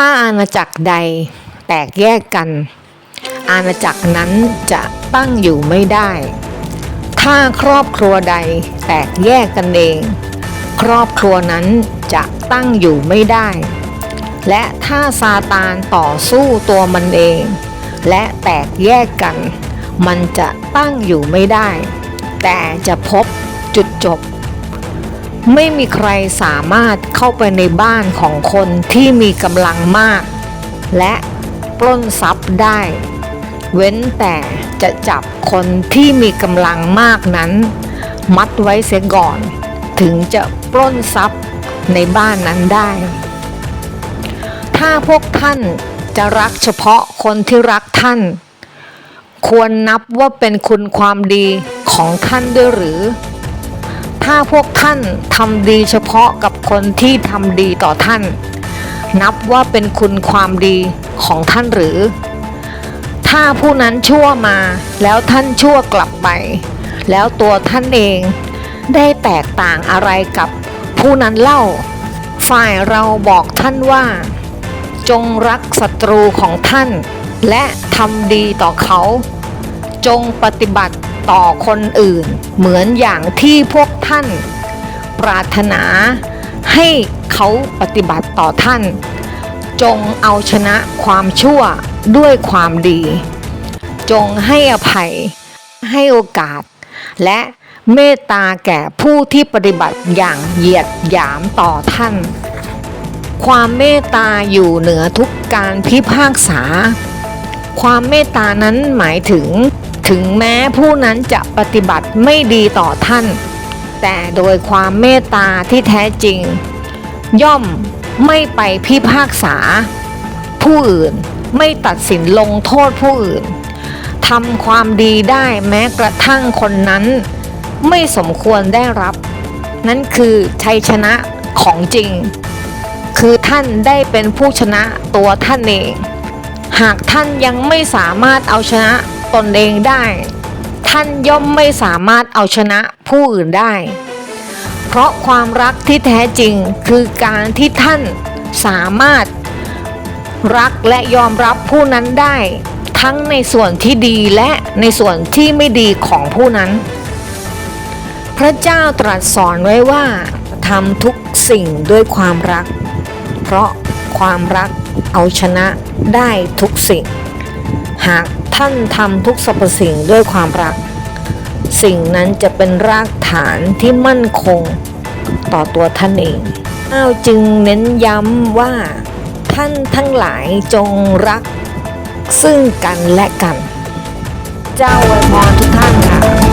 ถ้าอาณาจักรใดแตกแยกกัน อาณาจักรนั้นจะตั้งอยู่ไม่ได้ ถ้าครอบครัวใดแตกแยกกันเอง ครอบครัวนั้นจะตั้งอยู่ไม่ได้ และถ้าซาตานต่อสู้ตัวมันเอง และแตกแยกกัน มันจะตั้งอยู่ไม่ได้ แต่จะพบจุดจบ ไม่มีใครสามารถเข้าไปในบ้านของคนที่มีกำลังมาก และปล้นทรัพย์ได้ เว้นแต่จะจับคนที่มีกำลังมากนั้น มัดไว้เสียก่อน ถึงจะปล้นทรัพย์ในบ้านนั้นได้ ถ้าพวกท่านจะรักเฉพาะคนที่รักท่าน ควรนับว่าเป็นคุณความดีของท่านด้วยหรือ ถ้าพวกท่านทำดีเฉพาะกับคนที่ทำดีต่อท่าน นับว่าเป็นคุณความดีของท่านหรือ ถ้าผู้นั้นชั่วมาแล้วท่านชั่วกลับไป แล้วตัวท่านเองได้แตกต่างอะไรกับผู้นั้นเล่า ฝ่ายเราบอกท่านว่า จงรักศัตรูของท่าน และทำดีต่อเขา จงปฏิบัติ ต่อคนอื่น เหมือนอย่างที่พวกท่าน ปรารถนาให้เขาปฏิบัติต่อท่าน จงเอาชนะความชั่วด้วยความดี จงให้อภัยให้โอกาส และเมตตาแก่ผู้ที่ปฏิบัติอย่างเหยียดหยามต่อท่าน ความเมตตาอยู่เหนือทุกการพิพากษา ความเมตตานั้นหมายถึง ถึงแม้ผู้นั้นจะปฏิบัติไม่ดีต่อท่าน แต่โดยความเมตตาที่แท้จริง ย่อมไม่ไปพิพากษา ผู้อื่นไม่ตัดสินลงโทษผู้อื่นทำความดีได้แม้กระทั่งคนนั้น ไม่สมควรได้รับ นั่นคือชัยชนะของจริง คือท่านได้เป็นผู้ชนะตัวท่านเอง หากท่านยังไม่สามารถเอาชนะ ตนเองได้ ท่านย่อมไม่สามารถเอาชนะผู้อื่นได้ เพราะความรักที่แท้จริงคือการที่ท่านสามารถรักและยอมรับผู้นั้นได้ ทั้งในส่วนที่ดีและในส่วนที่ไม่ดีของผู้นั้น พระเจ้าตรัสสอนไว้ว่าทำทุกสิ่งด้วยความรัก เพราะความรักเอาชนะได้ทุกสิ่ง หาก ท่านทำทุกสรรพสิ่งด้วยความรัก สิ่งนั้นจะเป็นรากฐานที่มั่นคงต่อตัวท่านเองอ้าวจึงเน้นย้ำว่า ท่านทั้งหลายจงรักซึ่งกันและกัน เจ้าอวยพรทุกท่านค่ะ